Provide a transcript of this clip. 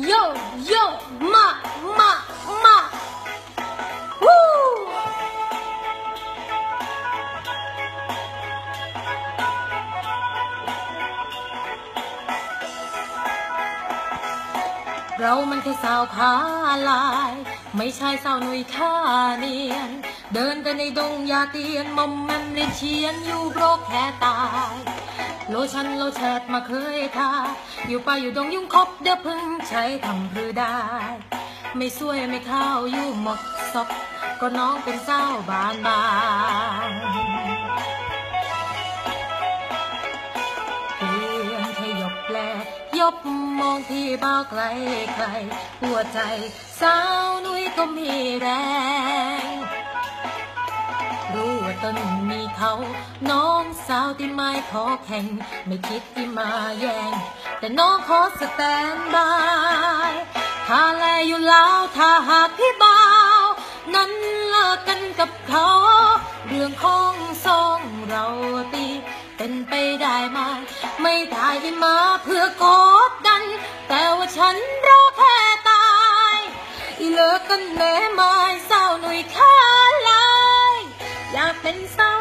โยโย่มามามาวู้เรามันแค่สาวพาลาย ไม่ใช่สาวหนุ่ยท่าเนียน เดินกันในดงยาเตียนมอมแมมในเชียนอยู่โรคแค่ตาย โลชันโลแชดมาเคยทา อยู่ป่าอยู่ดงยุ่งคบเดี๋ยวพึ่งใช้ทำพือได้ ไม่สวยไม่เข้าอยู่หมดศพก็น้องเป็นเศร้าบานบานเพียงแค่ยกแลยบมองที่เบ้าไกลไกลหัวใจสาวนุ้ยก็มีแรง ต้นมีเขา น้องสาวที่ไม่ขอแข่ง ไม่คิดที่มาแย่ง แต่น้องขอสแตนบายถ้าแลอยู่แล้วถ้าหากพี่บ่าวนั้นเลิกกันกับเขา เรื่องของสองเราตีเป็นไปได้ไหมไม่ได้มาเพื่อกดดัน แต่ว่าฉันรอแค่ตายเลิกกันแม่ไม้สาวหนุ่ยขา ลา